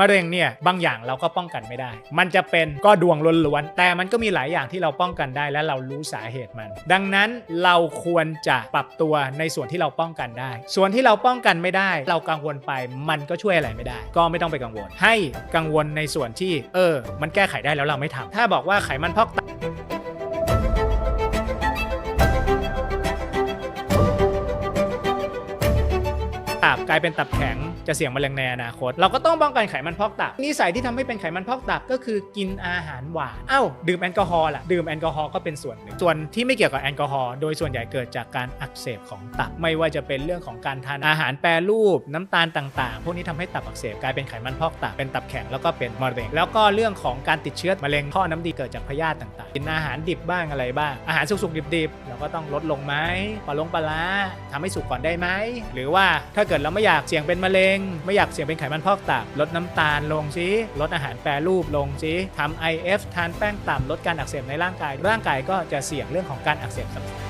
มะเร็งเนี่ยบางอย่างเราก็ป้องกันไม่ได้ มันจะเป็นก็ดวงล้วนๆ แต่มันก็มีหลายอย่างที่เราป้องกันได้และเรารู้สาเหตุมัน ดังนั้นเราควรจะปรับตัวในส่วนที่เราป้องกันได้ ส่วนที่เราป้องกันไม่ได้ เรากังวลไปมันก็ช่วยอะไรไม่ได้ ก็ไม่ต้องไปกังวล ให้กังวลในส่วนที่ เออ มันแก้ไขได้แล้วเราไม่ทำถ้าบอกว่าไขมันพอกตับ ตับกลายเป็นตับแข็งจะเสี่ยงมะเร็งในอนาคต เราก็ต้องป้องกันไขมันพอกตับนิสัยที่ทำให้เป็นไขมันพอกตับก็คือกินอาหารหวานเอ้าดื่มแอลกอฮอล์ล่ะดื่มแอลกอฮอล์ก็เป็นส่วนหนึ่งส่วนที่ไม่เกี่ยวกับแอลกอฮอล์โดยส่วนใหญ่เกิดจากการอักเสบของตับไม่ว่าจะเป็นเรื่องของการทานอาหารแปรรูปน้ำตาลต่างๆ พวกนี้ทำให้ตับอักเสบกลายเป็นไขมันพอกตับเป็นตับแข็งแล้วก็เป็นมะเร็งแล้วก็เรื่องของการติดเชื้อมะเร็งท่อน้ำดีเกิดจากพยาธิต่างๆกินอาหารดิบบ้างอะไรบ้าง อาหารสุกๆดิบๆเราก็ต้องลดลงไหมปลาลงปลาร้าทำให้สุกก่อนได้ไหมหรือว่าถ้าเกิดเราไม่อยากเสี่ยงเป็นมะเร็ง ไม่อยากเสี่ยงเป็นไขมันพอกตับลดน้ำตาลลงซิลดอาหารแปรรูปลงซิทำ IF ทานแป้งต่ำลดการอักเสบในร่างกาย ร่างกายก็จะเสี่ยงเรื่องของการอักเสบสมอง